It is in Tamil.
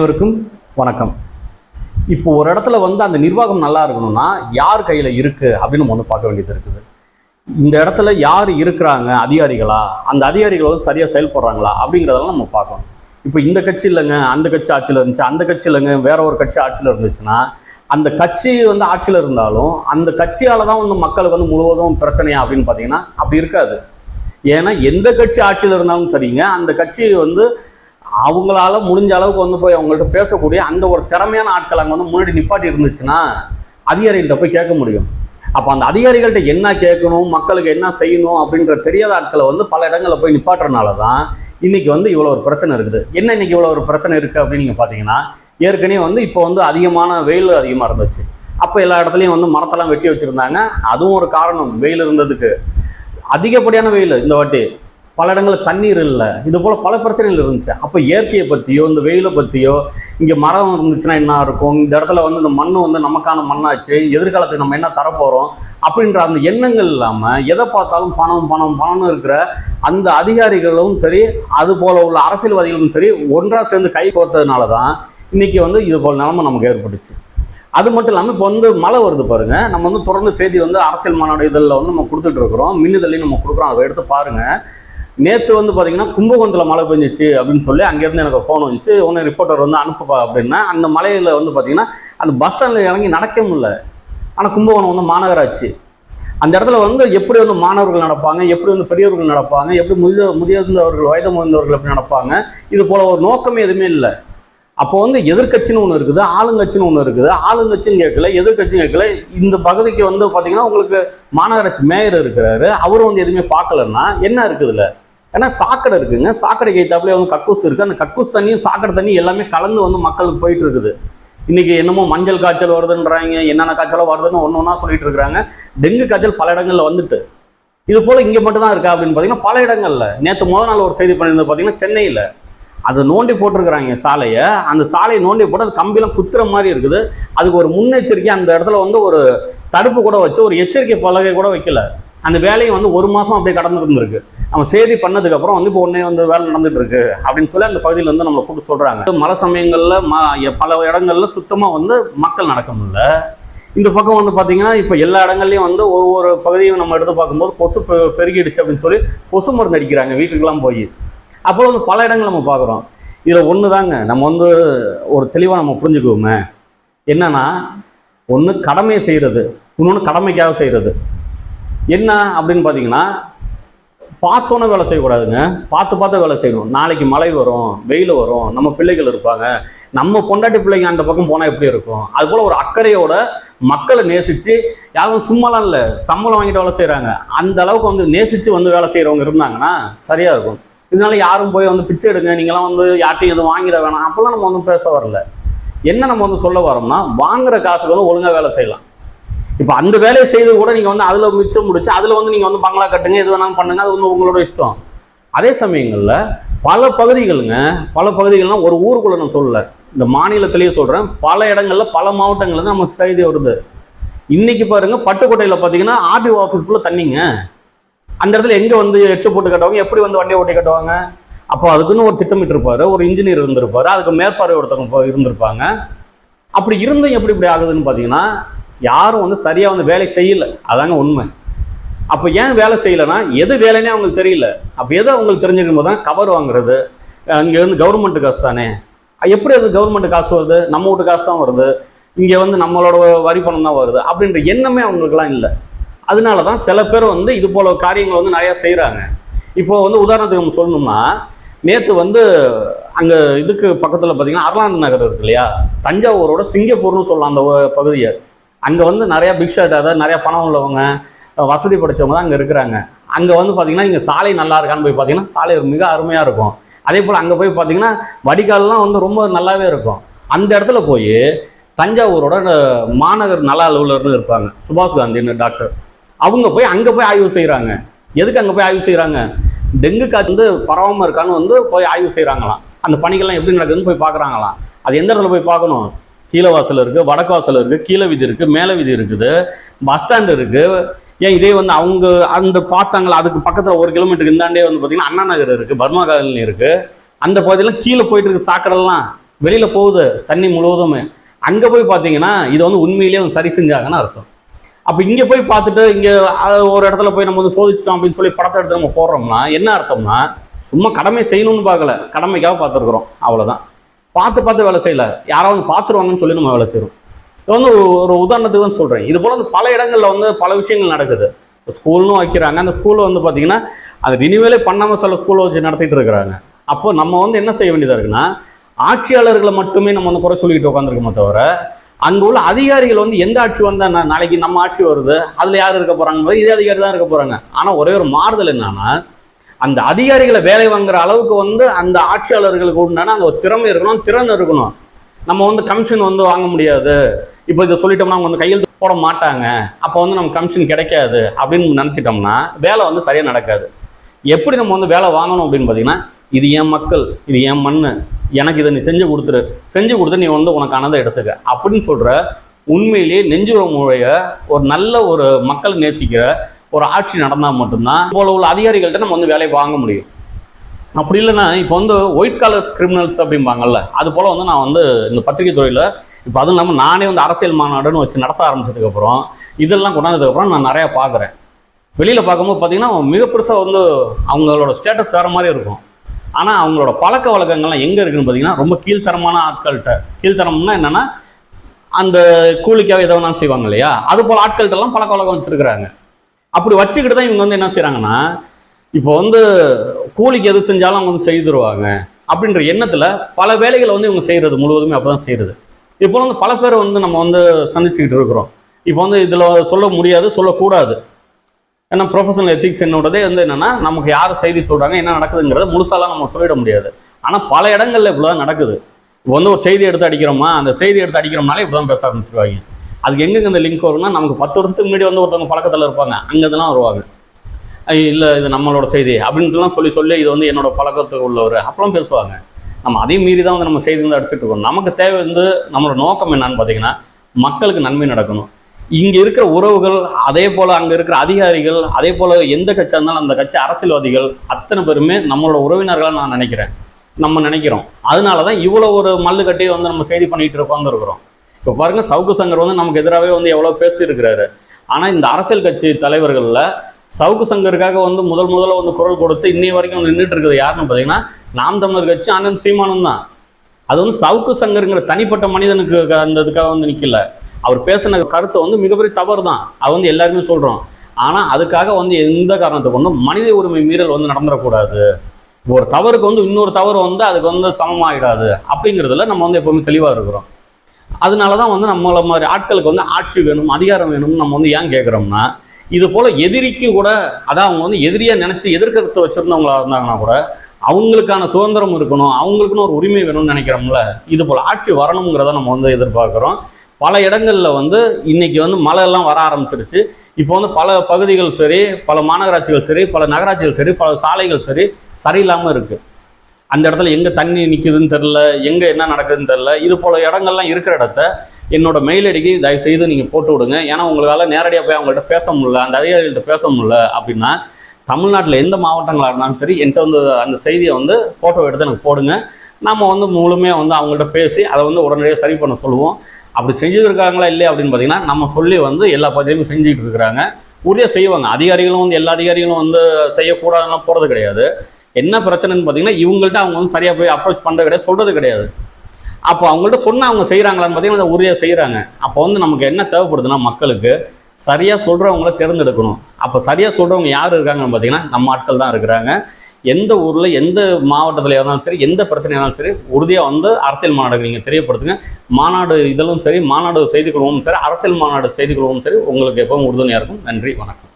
அனைவருக்கும் வணக்கம். இப்போ ஒரு இடத்துல வந்து அந்த நிர்வாகம் நல்லா இருக்கணும்னா யார் கையில் இருக்குது அப்படின்னு நம்ம வந்து பார்க்க வேண்டியது இருக்குது. இந்த இடத்துல யார் இருக்கிறாங்க? அதிகாரிகளா? அந்த அதிகாரிகள் வந்து சரியாக செயல்படுறாங்களா? அப்படிங்கிறதெல்லாம் நம்ம பார்க்கணும். இப்போ இந்த கட்சி இல்லைங்க அந்த கட்சி ஆட்சியில் இருந்துச்சு அந்த கட்சி இல்லைங்க வேற ஒரு கட்சி ஆட்சியில் இருந்துச்சுன்னா அந்த கட்சி வந்து ஆட்சியில் இருந்தாலும் அந்த கட்சியால் தான் வந்து மக்களுக்கு வந்து முழுவதும் பிரச்சனையா அப்படின்னு பார்த்தீங்கன்னா அப்படி இருக்காது. ஏன்னா எந்த கட்சி ஆட்சியில் இருந்தாலும் சரிங்க அந்த கட்சி வந்து அவங்களால முடிஞ்ச அளவுக்கு வந்து போய் அவங்கள்ட்ட பேசக்கூடிய அந்த ஒரு திறமையான ஆட்கள் அங்கே வந்து முன்னாடி நிப்பாட்டி இருந்துச்சுன்னா அதிகாரிகள்கிட்ட போய் கேட்க முடியும். அப்போ அந்த அதிகாரிகள்கிட்ட என்ன கேட்கணும் மக்களுக்கு என்ன செய்யணும் அப்படின்ற தெரியாத ஆட்களை வந்து பல இடங்களில் போய் நிப்பாட்டுறனால தான் இன்னைக்கு வந்து இவ்வளோ ஒரு பிரச்சனை இருக்குது. என்ன இன்னைக்கு இவ்வளோ ஒரு பிரச்சனை இருக்குது அப்படின்னு நீங்கள் பார்த்தீங்கன்னா ஏற்கனவே வந்து இப்போ வந்து அதிகமான வெயில் அதிகமாக இருந்துச்சு. அப்போ எல்லா இடத்துலையும் வந்து மரத்தெல்லாம் வெட்டி வச்சுருந்தாங்க. அதுவும் ஒரு காரணம் வெயில் இருந்ததுக்கு. அதிகப்படியான வெயில் இந்த வாட்டி. பல இடங்களில் தண்ணீர் இல்லை. இது போல் பல பிரச்சனைகள் இருந்துச்சு. அப்போ இயற்கையை பற்றியோ இந்த வெயிலை பற்றியோ இங்கே மரம் இருந்துச்சுன்னா என்ன இருக்கும்? இந்த இடத்துல வந்து இந்த மண் வந்து நமக்கான மண்ணாச்சு. எதிர்காலத்துக்கு நம்ம என்ன தரப்போகிறோம் அப்படின்ற அந்த எண்ணங்கள் இல்லாமல் எதை பார்த்தாலும் பணம் பணம் பணம்னு இருக்கிற அந்த அதிகாரிகளும் சரி அது போல் உள்ள அரசியல்வாதிகளும் சரி ஒன்றாக சேர்ந்து கை கோர்த்ததுனால தான் இன்னைக்கு வந்து இது போல் நிலமை நமக்கு ஏற்பட்டுச்சு. அது மட்டும் இல்லாமல் இப்போ வந்து மழை வருது பாருங்க. நம்ம வந்து தொடர்ந்து செய்தி வந்து அரசியல் மாநாடு இதழில் வந்து நம்ம கொடுத்துட்ருக்குறோம் மின்னிதழையும் நம்ம கொடுக்குறோம். அதை எடுத்து பாருங்கள் நேற்று வந்து பார்த்தீங்கன்னா கும்பகோணத்தில் மழை பெஞ்சிச்சு அப்படின்னு சொல்லி அங்கேருந்து எனக்கு ஃபோன் வந்துச்சு. ஒன்று ரிப்போர்ட்டர் வந்து அனுப்புப்பா அப்படின்னா அந்த மலையில் வந்து பார்த்தீங்கன்னா அந்த பஸ் ஸ்டாண்டில் இறங்கி நடக்க முடியல. ஆனால் கும்பகோணம் வந்து மாநகராட்சி. அந்த இடத்துல வந்து எப்படி வந்து மாணவர்கள் நடப்பாங்க எப்படி வந்து பெரியவர்கள் நடப்பாங்க எப்படி முதிய முதியர்ந்தவர்கள் வயது முதிர்ந்தவர்கள் எப்படி நடப்பாங்க இது போல் ஒரு நோக்கமே எதுவுமே இல்லை. அப்போ வந்து எதிர்க்கட்சின்னு ஒன்று இருக்குது ஆளுங்கட்சின்னு ஒன்று இருக்குது. ஆளுங்கட்சின்னு கேட்கல எதிர்க்கட்சியும் கேட்கல. இந்த பகுதிக்கு வந்து பார்த்தீங்கன்னா உங்களுக்கு மாநகராட்சி மேயர் இருக்கிறாரு. அவரும் வந்து எதுவுமே பார்க்கலன்னா என்ன இருக்குதுல்ல ஏன்னா சாக்கடை இருக்குங்க. சாக்கடை கைத்தாப்புலேயே வந்து கக்கூஸ் இருக்குது அந்த கக்கூஸ் தண்ணியும் சாக்கடை தண்ணி எல்லாமே கலந்து வந்து மக்களுக்கு போயிட்டு இருக்குது. இன்னைக்கு என்னமோ மஞ்சள் காய்ச்சல் வருதுன்றாங்க என்னென்ன காய்ச்சலோ வருதுன்னு ஒன்று ஒன்றா சொல்லிட்டு இருக்கிறாங்க. டெங்கு காய்ச்சல் பல இடங்களில் வந்துட்டு. இது போல் இங்கே மட்டும் தான் இருக்கா அப்படின்னு பார்த்தீங்கன்னா பல இடங்களில். நேற்று முதல் நாள் ஒரு செய்தி பண்ணியிருந்தது பார்த்தீங்கன்னா சென்னையில். அது நோண்டி போட்டிருக்கிறாங்க சாலையை. அந்த சாலையை நோண்டி போட்டு அது கம்பிலாம் குத்துற மாதிரி இருக்குது. அதுக்கு ஒரு முன்னெச்சரிக்கை அந்த இடத்துல வந்து ஒரு தடுப்பு கூட வச்சு ஒரு எச்சரிக்கை பலகை கூட வைக்கல. அந்த வேலையை வந்து ஒரு மாதம் அப்படியே கடந்து இருந்திருக்கு. நம்ம செய்தி பண்ணதுக்கு அப்புறம் வந்து இப்போ ஒன்றே வந்து வேலை நடந்துட்டு இருக்கு அப்படின்னு சொல்லி அந்த பகுதியில் வந்து நம்மளை கூப்பிட்டு சொல்றாங்க. மழை சமயங்கள்ல ம- பல இடங்கள்ல சுத்தமா வந்து மக்கள் நடக்க முடியல. இந்த பக்கம் வந்து பாத்தீங்கன்னா இப்போ எல்லா இடங்கள்லயும் வந்து ஒரு ஒரு பகுதியும் நம்ம எடுத்து பார்க்கும்போது கொசு பெ- பெருகிடுச்சு அப்படின்னு சொல்லி கொசு மருந்து அடிக்கிறாங்க. வீட்டுக்கெல்லாம் போய். அப்போ வந்து பல இடங்கள் நம்ம பார்க்குறோம். இதில் ஒன்று தாங்க நம்ம வந்து ஒரு தெளிவாக நம்ம புரிஞ்சுக்குவோமே. என்னன்னா ஒன்று கடமையை செய்கிறது இன்னொன்று கடமைக்காக செய்கிறது என்ன அப்படின்னு பார்த்தீங்கன்னா பார்த்தோன்னே வேலை செய்யக்கூடாதுங்க. பார்த்து பார்த்து வேலை செய்யணும். நாளைக்கு மழை வரும் வெயில் வரும் நம்ம பிள்ளைகள் இருப்பாங்க. நம்ம பொண்டாட்டி பிள்ளைங்க அந்த பக்கம் போனால் எப்படி இருக்கும்? அது போல் ஒரு அக்கறையோட மக்களை நேசித்து யாரும் சும்மாலாம் இல்லை சம்பளம் வாங்கிட்டு வேலை செய்கிறாங்க அந்த அளவுக்கு வந்து நேசித்து வந்து வேலை செய்கிறவங்க இருந்தாங்கன்னா சரியாக இருக்கும். இதனால யாரும் போய் வந்து பிச்சை எடுங்க நீங்களாம் வந்து யார்ட்டையும் எதுவும் வாங்கிட வேணாம். அப்போல்லாம் நம்ம வந்து பேச வரல. என்ன நம்ம வந்து சொல்ல வரோம்னா வாங்குற காசுக்கு வந்து ஒழுங்காக வேலை செய்யலாம். இப்போ அந்த வேலையை செய்து கூட நீங்கள் வந்து அதில் மிச்சம் முடிச்சு அதில் வந்து நீங்கள் வந்து பங்களா கட்டுங்க எது வேணாலும் பண்ணுங்க அது வந்து உங்களோட இஷ்டம். அதே சமயங்களில் பல பகுதிகளுங்க பல பகுதிகள்லாம் ஒரு ஊருக்குள்ள நான் சொல்லலை. இந்த மாநிலத்திலேயே சொல்கிறேன் பல இடங்களில் பல மாவட்டங்கள்ல நம்ம செய்தி வருது. இன்னைக்கு பாருங்க பட்டுக்கோட்டையில் பார்த்தீங்கன்னா ஆர்டிஓ ஆஃபீஸ்க்குள்ளே தண்ணிங்க. அந்த இடத்துல எங்கே வந்து எட்டு போட்டு கட்டுவாங்க எப்படி வந்து வண்டியை ஓட்டி கட்டுவாங்க? அப்போ அதுக்குன்னு ஒரு திட்டமிட்டிருப்பார் ஒரு இன்ஜினியர் இருந்திருப்பாரு அதுக்கு மேற்பார்வை ஒருத்தவங்க இருந்திருப்பாங்க. அப்படி இருந்தும் எப்படி இப்படி ஆகுதுன்னு பார்த்தீங்கன்னா யாரும் வந்து சரியாக வந்து வேலை செய்யல. அதாங்க உண்மை. அப்போ ஏன் வேலை செய்யலைன்னா எது வேலைன்னே அவங்களுக்கு தெரியல. அப்போ எது அவங்களுக்கு தெரிஞ்சுக்கும் போது தான் கவர் வாங்குறது இங்கேருந்து கவர்மெண்ட்டு காசு தானே. எப்படி அது கவர்மெண்ட் காசு வருது? நம்ம வீட்டு காசு தான் வருது. இங்கே வந்து நம்மளோட வரி பணம் தான் வருது. அப்படின்ற எண்ணமே அவங்களுக்குலாம் இல்லை. அதனால தான் சில பேர் வந்து இது போல காரியங்கள் வந்து நிறையா செய்கிறாங்க இப்போ வந்து உதாரணத்துக்கு நம்ம சொல்லணும்னா நேற்று வந்து அங்கே இதுக்கு பக்கத்தில் பார்த்தீங்கன்னா அர்லாந்து நகர் இருக்கு இல்லையா? தஞ்சாவூரோட சிங்கப்பூர்னு சொல்லலாம் அந்த பகுதியை. அங்கே வந்து நிறையா பிக் ஷாட் அதாவது நிறையா பணம் உள்ளவங்க வசதி படைச்சவங்க தான் அங்கே இருக்கிறாங்க. அங்கே வந்து பார்த்தீங்கன்னா இங்கே சாலை நல்லா இருக்கான்னு போய் பார்த்தீங்கன்னா சாலை மிக அருமையாக இருக்கும். அதே போல் அங்கே போய் பார்த்தீங்கன்னா வடிகால்லாம் வந்து ரொம்ப நல்லாவே இருக்கும். அந்த இடத்துல போய் தஞ்சாவூரோட மாநகர் நல அலுவலர்னு இருப்பாங்க சுபாஷ் காந்தின்னு டாக்டர் அவங்க போய் அங்கே போய் ஆய்வு செய்கிறாங்க எதுக்கு அங்கே போய் ஆய்வு செய்கிறாங்க டெங்கு காய்ச்சல் வந்து பரவாமல் இருக்கான்னு வந்து போய் ஆய்வு செய்கிறாங்களாம் அந்த பணிகள்லாம் எப்படி நடக்குதுன்னு போய் பார்க்குறாங்களாம் அது எந்த இடத்துல போய் பார்க்கணும்? கீழே வாசல் இருக்குது வடக்கு வாசல் இருக்குது கீழே வீதி இருக்குது மேலே வீதி இருக்குது பஸ் ஸ்டாண்ட் இருக்குது ஏன் இதே வந்து அவங்க அந்த பார்த்தாங்களா அதுக்கு பக்கத்தில் ஒரு கிலோமீட்டருக்கு இந்தாண்டே வந்து பார்த்தீங்கன்னா அண்ணா நகர் இருக்குது பர்மா காலனி இருக்குது அந்த பகுதியெல்லாம் கீழே போயிட்டு இருக்கு சாக்கடைலாம் வெளியில் போகுது தண்ணி முழுவதுமே. அங்கே போய் பார்த்தீங்கன்னா இதை வந்து உண்மையிலேயே வந்து சரி செஞ்சாங்கன்னு அர்த்தம். அப்போ இங்கே போய் பார்த்துட்டு இங்கே ஒரு இடத்துல போய் நம்ம வந்து சோதிச்சிட்டோம் அப்படின்னு சொல்லி படத்தை எடுத்து நம்ம போடுறோம்னா என்ன அர்த்தம்னா சும்மா கடமை செய்யணும்னு பார்க்கல. கடமைக்காக பார்த்துருக்குறோம். அவ்வளோதான் பார்த்து பார்த்து வேலை செய்யல. யாராவது பார்த்துருவாங்கன்னு சொல்லி நம்ம வேலை செய்கிறோம் இது வந்து ஒரு உதாரணத்துக்கு தான் சொல்கிறேன் இது போல் வந்து பல இடங்களில் வந்து பல விஷயங்கள் நடக்குது. ஸ்கூல்னு வைக்கிறாங்க. அந்த ஸ்கூலில் வந்து பார்த்தீங்கன்னா அது ரினிவலே பண்ணாமல் சில ஸ்கூலை வச்சு நடத்திட்டு இருக்கிறாங்க. அப்போ நம்ம வந்து என்ன செய்ய வேண்டியதாக இருக்குன்னா ஆட்சியாளர்களை மட்டுமே நம்ம வந்து குறை சொல்லிக்கிட்டு உட்காந்துருக்கோமே தவிர அங்கே உள்ள அதிகாரிகள் வந்து எந்த ஆட்சி வந்தால் நாளைக்கு நம்ம ஆட்சி வருது? அதில் யார் இருக்க போகிறாங்க இதே அதிகாரி தான் இருக்க போகிறாங்க ஆனால் ஒரே ஒரு மாறுதல் என்னன்னா அந்த அதிகாரிகளை வேலை வாங்குற அளவுக்கு வந்து அந்த ஆட்சியாளர்களுக்கு உண்டான அந்த ஒரு திறமை இருக்கணும் திறன் இருக்கணும். நம்ம வந்து கமிஷன் வந்து வாங்க முடியாது. இப்போ இதை சொல்லிட்டோம்னா அவங்க வந்து கையெழுத்து போட மாட்டாங்க. அப்போ வந்து நம்ம கமிஷன் கிடைக்காது அப்படின்னு நினச்சிட்டோம்னா வேலை வந்து சரியாக நடக்காது. எப்படி நம்ம வந்து வேலை வாங்கணும் அப்படின்னு பார்த்தீங்கன்னா இது என் மக்கள் இது என் மண் எனக்கு இதை நீ செஞ்சு கொடுத்துரு. செஞ்சு கொடுத்து நீ வந்து உனக்கானதை எடுத்துக்க. அப்படின்னு சொல்கிற உண்மையிலேயே நெஞ்சுரமுடைய ஒரு நல்ல ஒரு மக்கள் நேசிக்கிற ஒரு ஆட்சி நடந்தால் மட்டும்தான் போல உள்ள அதிகாரிகள்கிட்ட நம்ம வந்து வேலையை வாங்க முடியும். அப்படி இல்லைன்னா இப்போ வந்து ஒயிட் காலர்ஸ் கிரிமினல்ஸ் அப்படிம்பாங்கல்ல அது போல் வந்து நான் வந்து இந்த பத்திரிகை துறையில் இப்போ அதுவும் இல்லாமல் நானே வந்து அரசியல் மாநாடுன்னு வச்சு நடத்த ஆரம்பிச்சதுக்கப்புறம் இதெல்லாம் கொண்டாந்ததுக்கப்புறம் நான் நிறையா பார்க்குறேன் வெளியில் பார்க்கும்போது பார்த்தீங்கன்னா மிக பெருசாக வந்து அவங்களோட ஸ்டேட்டஸ் வேறு மாதிரி இருக்கும். ஆனால் அவங்களோட பழக்க வழக்கங்கள்லாம் எங்கே இருக்குன்னு பார்த்தீங்கன்னா ரொம்ப கீழ்த்தரமான ஆட்கள்கிட்ட கீழ்த்தரம்னா என்னென்னா அந்த கூலிக்காக எதோ வேணாலும் செய்வாங்க இல்லையா? அது போல் ஆட்கள்கிட்டலாம் பழக்க வழக்கம் வச்சுருக்கிறாங்க. அப்படி வச்சுக்கிட்டு தான் இவங்க வந்து என்ன செய்கிறாங்கன்னா இப்போ வந்து கூலிக்கு எது செஞ்சாலும் அவங்க வந்து செய்துருவாங்க அப்படின்ற எண்ணத்தில் பல வேலைகளை வந்து இவங்க செய்கிறது முழுவதுமே அப்போ தான் செய்கிறது இப்போ வந்து பல பேர் வந்து நம்ம வந்து சந்திச்சுக்கிட்டு இருக்கிறோம். இப்போ வந்து இதில் சொல்ல முடியாது சொல்லக்கூடாது. ஏன்னா ப்ரொஃபஷனல் எத்திக்ஸ் என்னோடதே வந்து என்னென்னா நமக்கு யார் செய்தி சொல்கிறாங்க என்ன நடக்குதுங்கிறத முழுசாலாம் நம்ம சொல்லிட முடியாது. ஆனால் பல இடங்களில் இப்படி தான் நடக்குது. இப்போ வந்து ஒரு செய்தி எடுத்து அடிக்கிறோமா அந்த செய்தி எடுத்து அடிக்கிறோம்னாலே இப்படி தான் பேச ஆரம்பிச்சிருவாங்க. அதுக்கு எங்கெங்க இந்த லிங்க் வரும்னா நமக்கு பத்து வருஷத்துக்கு முன்னாடி வந்து ஒருத்தவங்க பழக்கத்தில் இருப்பாங்க. அங்கேருந்துலாம் வருவாங்க. இல்லை இது நம்மளோட செய்தி அப்படின்ட்டுலாம் சொல்லி சொல்லி இது வந்து என்னோட பழக்கத்துக்கு உள்ளவர். அப்புறம் பேசுவாங்க. நம்ம அதையும் மீறி தான் வந்து நம்ம செய்தி வந்து அடிச்சுட்டு இருக்கோம். நமக்கு தேவை வந்து நம்மளோட நோக்கம் என்னன்னு பார்த்தீங்கன்னா மக்களுக்கு நன்மை நடக்கணும். இங்கே இருக்கிற உறவுகள் அதே போல் அங்கே இருக்கிற அதிகாரிகள் அதே போல் எந்த கட்சியாக இருந்தாலும் அந்த கட்சி அரசியல்வாதிகள் அத்தனை பேருமே நம்மளோட உறவினர்களாக நான் நினைக்கிறேன். நம்ம நினைக்கிறோம். அதனால தான் இவ்வளோ ஒரு மல்லு கட்டி வந்து நம்ம செய்தி பண்ணிட்டு உட்காந்துருக்குறோம் இப்போ பாருங்க சவுக்கு சங்கர் வந்து நமக்கு எதிராகவே வந்து எவ்வளோ பேசியிருக்கிறாரு. ஆனால் இந்த அரசியல் கட்சி தலைவர்களில் சவுக்கு சங்கருக்காக வந்து முதல் முதல்ல வந்து குரல் கொடுத்து இன்னை வரைக்கும் நின்றுட்டு இருக்குது யாருன்னு பார்த்தீங்கன்னா நாம் தமிழர் கட்சி அண்ணன் சீமானும் தான். அது வந்து சவுக்கு சங்கருங்கிற தனிப்பட்ட மனிதனுக்கு அந்த இதுக்காக வந்து நிற்கல அவர் பேசின கருத்தை வந்து மிகப்பெரிய தவறு தான். அது வந்து எல்லாருமே சொல்கிறோம் ஆனால் அதுக்காக வந்து எந்த காரணத்தை கொண்டும் மனித உரிமை மீறல் வந்து நடந்துடக்கூடாது. ஒரு தவறுக்கு வந்து இன்னொரு தவறு வந்து அதுக்கு வந்து சமமாகிடாது அப்படிங்கிறதுல நம்ம வந்து எப்போவுமே தெளிவாக இருக்கிறோம். அதனால தான் வந்து நம்மளை மாதிரி ஆட்களுக்கு வந்து ஆட்சி வேணும் அதிகாரம் வேணும்னு நம்ம வந்து ஏன் கேட்குறோம்னா இது போல் எதிரிக்கு கூட அதான் அவங்க வந்து எதிரியாக நினச்சி எதிர்க்கருத்தை வச்சுருந்தவங்களா இருந்தாங்கன்னா கூட அவங்களுக்கான சுதந்திரம் இருக்கணும் அவங்களுக்குன்னு ஒரு உரிமை வேணும்னு நினைக்கிறோம்ல இது போல் ஆட்சி வரணுங்கிறத நம்ம வந்து எதிர்பார்க்குறோம். பல இடங்களில் வந்து இன்றைக்கி வந்து மழையெல்லாம் வர ஆரம்பிச்சிருச்சு. இப்போ வந்து பல பகுதிகள் சரி பல மாநகராட்சிகள் சரி பல நகராட்சிகள் சரி பல சாலைகள் சரி சரியில்லாமல் இருக்குது அந்த இடத்துல எங்கே தண்ணி நிற்குதுன்னு தெரில எங்கே என்ன நடக்குதுன்னு தெரில இது போல் இடங்கள்லாம் இருக்கிற இடத்த என்னோட மெயில் ஐடிக்கு தயவு செய்து நீங்கள் போட்டு விடுங்க. ஏன்னா உங்களால் நேரடியாக போய் அவங்கள்ட்ட பேச முடியல அந்த அதிகாரிகள்ட்ட பேச முடியல அப்படின்னா தமிழ்நாட்டில் எந்த மாவட்டங்களாக இருந்தாலும் சரி என்கிட்ட வந்து அந்த செய்தியை வந்து ஃபோட்டோ எடுத்து எனக்கு போடுங்க. நம்ம வந்து முழுமையாக வந்து அவங்கள்ட்ட பேசி அதை வந்து உடனடியாக சரி பண்ண சொல்லுவோம். அப்படி செஞ்சுருக்காங்களா இல்லையா அப்படின்னு பார்த்தீங்கன்னா நம்ம சொல்லி வந்து எல்லா பதிலையும் செஞ்சுக்கிட்டு இருக்கிறாங்க. உறுதியாக செய்வாங்க. அதிகாரிகளும் வந்து எல்லா அதிகாரிகளும் வந்து செய்யக்கூடாதுலாம் போகிறது கிடையாது. என்ன பிரச்சனைன்னு பார்த்தீங்கன்னா இவங்கள்ட்ட அவங்க வந்து சரியாக போய் அப்ரோச் பண்ணுறது கிடையாது சொல்கிறது கிடையாது. அப்போ அவங்கள்ட்ட சொன்னால் அவங்க செய்கிறாங்களான்னு பார்த்தீங்கன்னா அதை உறுதியாக செய்கிறாங்க அப்போ வந்து நமக்கு என்ன தேவைப்படுதுன்னா மக்களுக்கு சரியாக சொல்கிறவங்கள தேர்ந்தெடுக்கணும். அப்போ சரியாக சொல்கிறவங்க யார் இருக்காங்கன்னு பார்த்தீங்கன்னா நம்ம ஆட்கள் தான் இருக்கிறாங்க. எந்த ஊரில் எந்த மாவட்டத்தில் இருந்தாலும் சரி எந்த பிரச்சனையாக இருந்தாலும் சரி உறுதியாக வந்து அரசியல் மாநாடுக்கு நீங்கள் தெரியப்படுத்துங்க. மாநாடு இதழும் சரி மாநாடு செய்திக்குழுவும் சரி அரசியல் மாநாடு செய்திக்குழுவும் சரி உங்களுக்கு எப்பவும் உறுதுணையாக இருக்கும். நன்றி வணக்கம்.